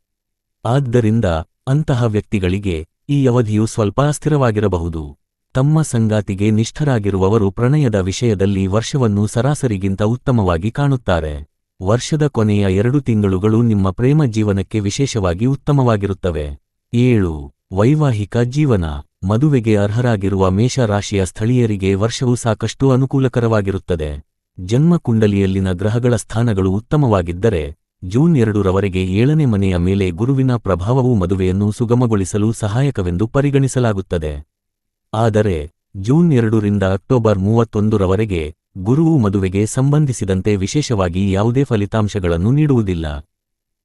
ಆದ್ದರಿಂದ ಅಂತಹ ವ್ಯಕ್ತಿಗಳಿಗೆ ಈ ಅವಧಿಯು ಸ್ವಲ್ಪ ಅಸ್ಥಿರವಾಗಿರಬಹುದು. ತಮ್ಮ ಸಂಗಾತಿಗೆ ನಿಷ್ಠರಾಗಿರುವವರು ಪ್ರಣಯದ ವಿಷಯದಲ್ಲಿ ವರ್ಷವನ್ನು ಸರಾಸರಿಗಿಂತ ಉತ್ತಮವಾಗಿ ಕಾಣುತ್ತಾರೆ. ವರ್ಷದ ಕೊನೆಯ ಎರಡು ತಿಂಗಳುಗಳು ನಿಮ್ಮ ಪ್ರೇಮ ಜೀವನಕ್ಕೆ ವಿಶೇಷವಾಗಿ ಉತ್ತಮವಾಗಿರುತ್ತವೆ. ಏಳು, ವೈವಾಹಿಕ ಜೀವನ. ಮದುವೆಗೆ ಅರ್ಹರಾಗಿರುವ ಮೇಷ ರಾಶಿಯ ಸ್ಥಳೀಯರಿಗೆ ವರ್ಷವು ಸಾಕಷ್ಟು ಅನುಕೂಲಕರವಾಗಿರುತ್ತದೆ. ಜನ್ಮ ಕುಂಡಲಿಯಲ್ಲಿನ ಗ್ರಹಗಳ ಸ್ಥಾನಗಳು ಉತ್ತಮವಾಗಿದ್ದರೆ, ಜೂನ್ ಎರಡರವರೆಗೆ ಏಳನೇ ಮನೆಯ ಮೇಲೆ ಗುರುವಿನ ಪ್ರಭಾವವು ಮದುವೆಯನ್ನು ಸುಗಮಗೊಳಿಸಲು ಸಹಾಯಕವೆಂದು ಪರಿಗಣಿಸಲಾಗುತ್ತದೆ. ಆದರೆ, ಜೂನ್ ಎರಡರಿಂದ ಅಕ್ಟೋಬರ್ ಮೂವತ್ತೊಂದರವರೆಗೆ ಗುರುವು ಮದುವೆಗೆ ಸಂಬಂಧಿಸಿದಂತೆ ವಿಶೇಷವಾಗಿ ಯಾವುದೇ ಫಲಿತಾಂಶಗಳನ್ನು ನೀಡುವುದಿಲ್ಲ.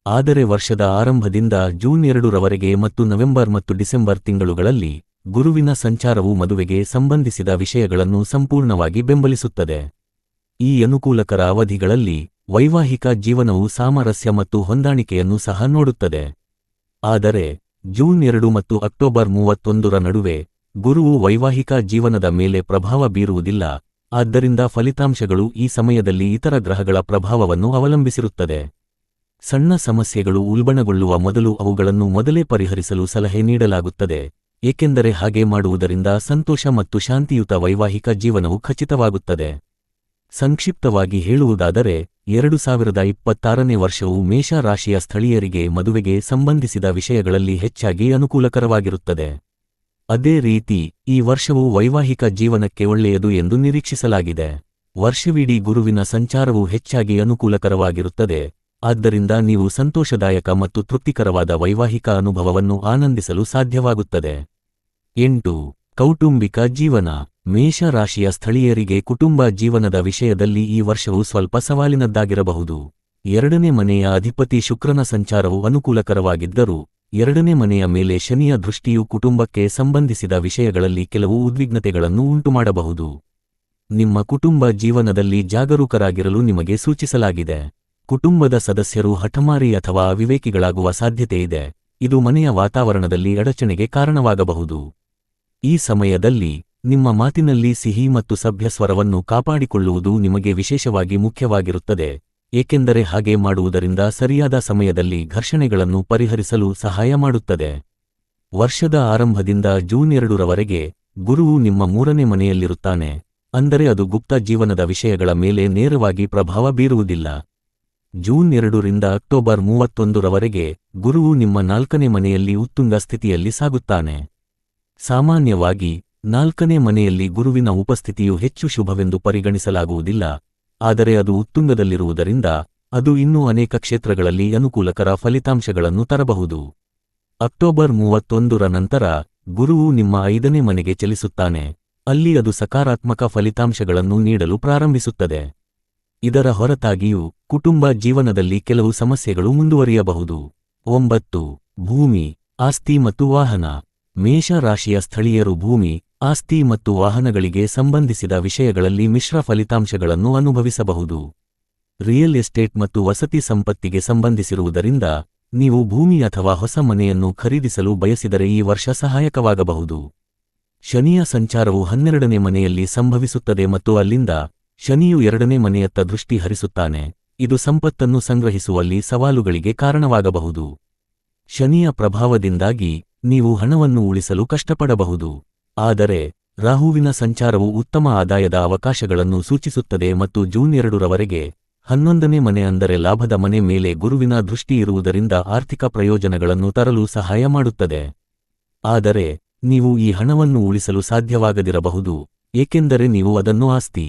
ಆದರೆ ವರ್ಷದ ಆರಂಭದಿಂದ ಜೂನ್ ಎರಡರವರೆಗೆ ಮತ್ತು ನವೆಂಬರ್ ಮತ್ತು ಡಿಸೆಂಬರ್ ತಿಂಗಳುಗಳಲ್ಲಿ ಗುರುವಿನ ಸಂಚಾರವು ಮದುವೆಗೆ ಸಂಬಂಧಿಸಿದ ವಿಷಯಗಳನ್ನು ಸಂಪೂರ್ಣವಾಗಿ ಬೆಂಬಲಿಸುತ್ತದೆ. ಈ ಅನುಕೂಲಕರ ಅವಧಿಗಳಲ್ಲಿ ವೈವಾಹಿಕ ಜೀವನವು ಸಾಮರಸ್ಯ ಮತ್ತು ಹೊಂದಾಣಿಕೆಯನ್ನು ಸಹ ನೋಡುತ್ತದೆ. ಆದರೆ, ಜೂನ್ ಎರಡು ಮತ್ತು ಅಕ್ಟೋಬರ್ ಮೂವತ್ತೊಂದರ ನಡುವೆ ಗುರುವು ವೈವಾಹಿಕ ಜೀವನದ ಮೇಲೆ ಪ್ರಭಾವ ಬೀರುವುದಿಲ್ಲ. ಆದ್ದರಿಂದ ಫಲಿತಾಂಶಗಳು ಈ ಸಮಯದಲ್ಲಿ ಇತರ ಗ್ರಹಗಳ ಪ್ರಭಾವವನ್ನು ಅವಲಂಬಿಸಿರುತ್ತದೆ. ಸಣ್ಣ ಸಮಸ್ಯೆಗಳು ಉಲ್ಬಣಗೊಳ್ಳುವ ಮೊದಲು ಅವುಗಳನ್ನು ಮೊದಲೇ ಪರಿಹರಿಸಲು ಸಲಹೆ ನೀಡಲಾಗುತ್ತದೆ. ಏಕೆಂದರೆ ಹಾಗೆ ಮಾಡುವುದರಿಂದ ಸಂತೋಷ ಮತ್ತು ಶಾಂತಿಯುತ ವೈವಾಹಿಕ ಜೀವನವು ಖಚಿತವಾಗುತ್ತದೆ. ಸಂಕ್ಷಿಪ್ತವಾಗಿ ಹೇಳುವುದಾದರೆ, ಎರಡು ಸಾವಿರದ ಇಪ್ಪತ್ತಾರನೇ ವರ್ಷವು ಮೇಷ ರಾಶಿಯ ಸ್ಥಳೀಯರಿಗೆ ಮದುವೆಗೆ ಸಂಬಂಧಿಸಿದ ವಿಷಯಗಳಲ್ಲಿ ಹೆಚ್ಚಾಗಿ ಅನುಕೂಲಕರವಾಗಿರುತ್ತದೆ. ಅದೇ ರೀತಿ, ಈ ವರ್ಷವು ವೈವಾಹಿಕ ಜೀವನಕ್ಕೆ ಒಳ್ಳೆಯದು ಎಂದು ನಿರೀಕ್ಷಿಸಲಾಗಿದೆ. ವರ್ಷವಿಡೀ ಗುರುವಿನ ಸಂಚಾರವು ಹೆಚ್ಚಾಗಿ ಅನುಕೂಲಕರವಾಗಿರುತ್ತದೆ. ಆದ್ದರಿಂದ ನೀವು ಸಂತೋಷದಾಯಕ ಮತ್ತು ತೃಪ್ತಿಕರವಾದ ವೈವಾಹಿಕ ಅನುಭವವನ್ನು ಆನಂದಿಸಲು ಸಾಧ್ಯವಾಗುತ್ತದೆ. ಎಂಟು, ಕೌಟುಂಬಿಕ ಜೀವನ. ಮೇಷ ರಾಶಿಯ ಸ್ಥಳೀಯರಿಗೆ ಕುಟುಂಬ ಜೀವನದ ವಿಷಯದಲ್ಲಿ ಈ ವರ್ಷವು ಸ್ವಲ್ಪ ಸವಾಲಿನದ್ದಾಗಿರಬಹುದು. ಎರಡನೇ ಮನೆಯ ಅಧಿಪತಿ ಶುಕ್ರನ ಸಂಚಾರವು ಅನುಕೂಲಕರವಾಗಿದ್ದರೂ, ಎರಡನೇ ಮನೆಯ ಮೇಲೆ ಶನಿಯ ದೃಷ್ಟಿಯು ಕುಟುಂಬಕ್ಕೆ ಸಂಬಂಧಿಸಿದ ವಿಷಯಗಳಲ್ಲಿ ಕೆಲವು ಉದ್ವಿಗ್ನತೆಗಳನ್ನು ಉಂಟುಮಾಡಬಹುದು. ನಿಮ್ಮ ಕುಟುಂಬ ಜೀವನದಲ್ಲಿ ಜಾಗರೂಕರಾಗಿರಲು ನಿಮಗೆ ಸೂಚಿಸಲಾಗಿದೆ. ಕುಟುಂಬದ ಸದಸ್ಯರು ಹಠಮಾರಿ ಅಥವಾ ಅವಿವೇಕಿಗಳಾಗುವ ಸಾಧ್ಯತೆಯಿದೆ ಇದು ಮನೆಯ ವಾತಾವರಣದಲ್ಲಿ ಅಡಚಣೆಗೆ ಕಾರಣವಾಗಬಹುದು. ಈ ಸಮಯದಲ್ಲಿ ನಿಮ್ಮ ಮಾತಿನಲ್ಲಿ ಸಿಹಿ ಮತ್ತು ಸಭ್ಯ ಸ್ವರವನ್ನು ಕಾಪಾಡಿಕೊಳ್ಳುವುದು ನಿಮಗೆ ವಿಶೇಷವಾಗಿ ಮುಖ್ಯವಾಗಿರುತ್ತದೆ. ಏಕೆಂದರೆ ಹಾಗೆ ಮಾಡುವುದರಿಂದ ಸರಿಯಾದ ಸಮಯದಲ್ಲಿ ಘರ್ಷಣೆಗಳನ್ನು ಪರಿಹರಿಸಲು ಸಹಾಯ ಮಾಡುತ್ತದೆ. ವರ್ಷದ ಆರಂಭದಿಂದ ಜೂನ್ ಎರಡರವರೆಗೆ ಗುರುವು ನಿಮ್ಮ ಮೂರನೇ ಮನೆಯಲ್ಲಿರುತ್ತಾನೆ. ಅಂದರೆ ಅದು ಗುಪ್ತ ಜೀವನದ ವಿಷಯಗಳ ಮೇಲೆ ನೇರವಾಗಿ ಪ್ರಭಾವ ಬೀರುವುದಿಲ್ಲ. ಜೂನ್ ಎರಡರಿಂದ ಅಕ್ಟೋಬರ್ ಮೂವತ್ತೊಂದರವರೆಗೆ ಗುರುವು ನಿಮ್ಮ ನಾಲ್ಕನೇ ಮನೆಯಲ್ಲಿ ಉತ್ತುಂಗ ಸ್ಥಿತಿಯಲ್ಲಿ ಸಾಗುತ್ತಾನೆ. ಸಾಮಾನ್ಯವಾಗಿ, ನಾಲ್ಕನೇ ಮನೆಯಲ್ಲಿ ಗುರುವಿನ ಉಪಸ್ಥಿತಿಯು ಹೆಚ್ಚು ಶುಭವೆಂದು ಪರಿಗಣಿಸಲಾಗುವುದಿಲ್ಲ, ಆದರೆ ಅದು ಉತ್ತುಂಗದಲ್ಲಿರುವುದರಿಂದ ಅದು ಇನ್ನೂ ಅನೇಕ ಕ್ಷೇತ್ರಗಳಲ್ಲಿ ಅನುಕೂಲಕರ ಫಲಿತಾಂಶಗಳನ್ನು ತರಬಹುದು. ಅಕ್ಟೋಬರ್ ಮೂವತ್ತೊಂದರ ನಂತರ ಗುರುವು ನಿಮ್ಮ ಐದನೇ ಮನೆಗೆ ಚಲಿಸುತ್ತಾನೆ, ಅಲ್ಲಿ ಅದು ಸಕಾರಾತ್ಮಕ ಫಲಿತಾಂಶಗಳನ್ನು ನೀಡಲು ಪ್ರಾರಂಭಿಸುತ್ತದೆ. ಇದರ ಹೊರತಾಗಿಯೂ ಕುಟುಂಬ ಜೀವನದಲ್ಲಿ ಕೆಲವು ಸಮಸ್ಯೆಗಳು ಮುಂದುವರಿಯಬಹುದು. ಒಂಬತ್ತು, ಭೂಮಿ, ಆಸ್ತಿ ಮತ್ತು ವಾಹನ. ಮೇಷ ರಾಶಿಯ ಸ್ಥಳೀಯರು ಭೂಮಿ, ಆಸ್ತಿ ಮತ್ತು ವಾಹನಗಳಿಗೆ ಸಂಬಂಧಿಸಿದ ವಿಷಯಗಳಲ್ಲಿ ಮಿಶ್ರ ಫಲಿತಾಂಶಗಳನ್ನು ಅನುಭವಿಸಬಹುದು. ರಿಯಲ್ ಎಸ್ಟೇಟ್ ಮತ್ತು ವಸತಿ ಸಂಪತ್ತಿಗೆ ಸಂಬಂಧಿಸಿರುವುದರಿಂದ, ನೀವು ಭೂಮಿ ಅಥವಾ ಹೊಸ ಮನೆಯನ್ನು ಖರೀದಿಸಲು ಬಯಸಿದರೆ ಈ ವರ್ಷ ಸಹಾಯಕವಾಗಬಹುದು. ಶನಿಯ ಸಂಚಾರವು ಹನ್ನೆರಡನೇ ಮನೆಯಲ್ಲಿ ಸಂಭವಿಸುತ್ತದೆ ಮತ್ತು ಅಲ್ಲಿಂದ ಶನಿಯು ಎರಡನೇ ಮನೆಯತ್ತ ದೃಷ್ಟಿ ಹರಿಸುತ್ತಾನೆ. ಇದು ಸಂಪತ್ತನ್ನು ಸಂಗ್ರಹಿಸುವಲ್ಲಿ ಸವಾಲುಗಳಿಗೆ ಕಾರಣವಾಗಬಹುದು. ಶನಿಯ ಪ್ರಭಾವದಿಂದಾಗಿ ನೀವು ಹಣವನ್ನು ಉಳಿಸಲು ಕಷ್ಟಪಡಬಹುದು. ಆದರೆ ರಾಹುವಿನ ಸಂಚಾರವು ಉತ್ತಮ ಆದಾಯದ ಅವಕಾಶಗಳನ್ನು ಸೂಚಿಸುತ್ತದೆ ಮತ್ತು ಜೂನ್ ಎರಡರವರೆಗೆ ಹನ್ನೊಂದನೇ ಮನೆ ಅಂದರೆ ಲಾಭದ ಮನೆ ಮೇಲೆ ಗುರುವಿನ ದೃಷ್ಟಿ ಇರುವುದರಿಂದ ಆರ್ಥಿಕ ಪ್ರಯೋಜನಗಳನ್ನು ತರಲು ಸಹಾಯ ಮಾಡುತ್ತದೆ. ಆದರೆ ನೀವು ಈ ಹಣವನ್ನು ಉಳಿಸಲು ಸಾಧ್ಯವಾಗದಿರಬಹುದು, ಏಕೆಂದರೆ ನೀವು ಅದನ್ನು ಆಸ್ತಿ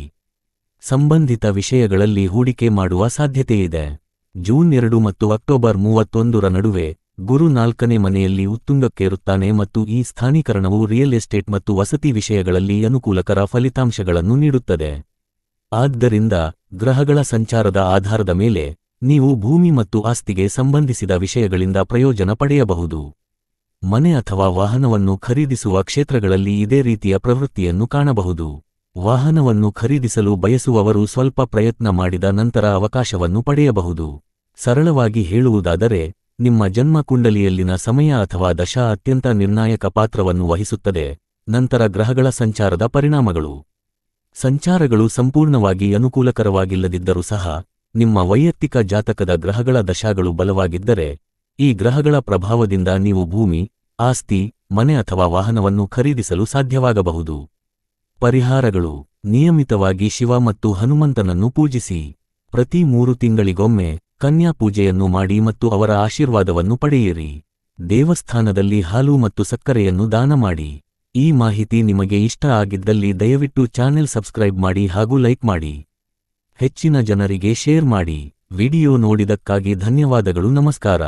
ಸಂಬಂಧಿತ ವಿಷಯಗಳಲ್ಲಿ ಹೂಡಿಕೆ ಮಾಡುವ ಸಾಧ್ಯತೆಯಿದೆ. ಜೂನ್ ಎರಡು ಮತ್ತು ಅಕ್ಟೋಬರ್ ಮೂವತ್ತೊಂದರ ನಡುವೆ ಗುರು ನಾಲ್ಕನೇ ಮನೆಯಲ್ಲಿ ಉತ್ತುಂಗಕ್ಕೇರುತ್ತಾನೆ ಮತ್ತು ಈ ಸ್ಥಾನೀಕರಣವು ರಿಯಲ್ ಎಸ್ಟೇಟ್ ಮತ್ತು ವಸತಿ ವಿಷಯಗಳಲ್ಲಿ ಅನುಕೂಲಕರ ಫಲಿತಾಂಶಗಳನ್ನು ನೀಡುತ್ತದೆ. ಆದ್ದರಿಂದ ಗ್ರಹಗಳ ಸಂಚಾರದ ಆಧಾರದ ಮೇಲೆ ನೀವು ಭೂಮಿ ಮತ್ತು ಆಸ್ತಿಗೆ ಸಂಬಂಧಿಸಿದ ವಿಷಯಗಳಿಂದ ಪ್ರಯೋಜನ ಪಡೆಯಬಹುದು. ಮನೆ ಅಥವಾ ವಾಹನವನ್ನು ಖರೀದಿಸುವ ಕ್ಷೇತ್ರಗಳಲ್ಲಿ ಇದೇ ರೀತಿಯ ಪ್ರವೃತ್ತಿಯನ್ನು ಕಾಣಬಹುದು. ವಾಹನವನ್ನು ಖರೀದಿಸಲು ಬಯಸುವವರು ಸ್ವಲ್ಪ ಪ್ರಯತ್ನ ಮಾಡಿದ ನಂತರ ಅವಕಾಶವನ್ನು ಪಡೆಯಬಹುದು. ಸರಳವಾಗಿ ಹೇಳುವುದಾದರೆ, ನಿಮ್ಮ ಜನ್ಮ ಕುಂಡಲಿಯಲ್ಲಿನ ಸಮಯ ಅಥವಾ ದಶಾ ಅತ್ಯಂತ ನಿರ್ಣಾಯಕ ಪಾತ್ರವನ್ನು ವಹಿಸುತ್ತದೆ, ನಂತರ ಗ್ರಹಗಳ ಸಂಚಾರದ ಪರಿಣಾಮಗಳು. ಸಂಚಾರಗಳು ಸಂಪೂರ್ಣವಾಗಿ ಅನುಕೂಲಕರವಾಗಿಲ್ಲದಿದ್ದರೂ ಸಹ, ನಿಮ್ಮ ವೈಯಕ್ತಿಕ ಜಾತಕದ ಗ್ರಹಗಳ ದಶಾಗಳು ಬಲವಾಗಿದ್ದರೆ, ಈ ಗ್ರಹಗಳ ಪ್ರಭಾವದಿಂದ ನೀವು ಭೂಮಿ, ಆಸ್ತಿ, ಮನೆ ಅಥವಾ ವಾಹನವನ್ನು ಖರೀದಿಸಲು ಸಾಧ್ಯವಾಗಬಹುದು. ಪರಿಹಾರಗಳು. ನಿಯಮಿತವಾಗಿ ಶಿವ ಮತ್ತು ಹನುಮಂತನನ್ನು ಪೂಜಿಸಿ. ಪ್ರತಿ ಮೂರು ತಿಂಗಳಿಗೊಮ್ಮೆ ಕನ್ಯಾ ಪೂಜೆಯನ್ನು ಮಾಡಿ ಮತ್ತು ಅವರ ಆಶೀರ್ವಾದವನ್ನು ಪಡೆಯಿರಿ. ದೇವಸ್ಥಾನದಲ್ಲಿ ಹಾಲು ಮತ್ತು ಸಕ್ಕರೆಯನ್ನು ದಾನ ಮಾಡಿ. ಈ ಮಾಹಿತಿ ನಿಮಗೆ ಇಷ್ಟ ಆಗಿದ್ದಲ್ಲಿ ದಯವಿಟ್ಟು ಚಾನೆಲ್ ಸಬ್ಸ್ಕ್ರೈಬ್ ಮಾಡಿ ಹಾಗೂ ಲೈಕ್ ಮಾಡಿ. ಹೆಚ್ಚಿನ ಜನರಿಗೆ ಶೇರ್ ಮಾಡಿ. ವಿಡಿಯೋ ನೋಡಿದಕ್ಕಾಗಿ ಧನ್ಯವಾದಗಳು, ನಮಸ್ಕಾರ.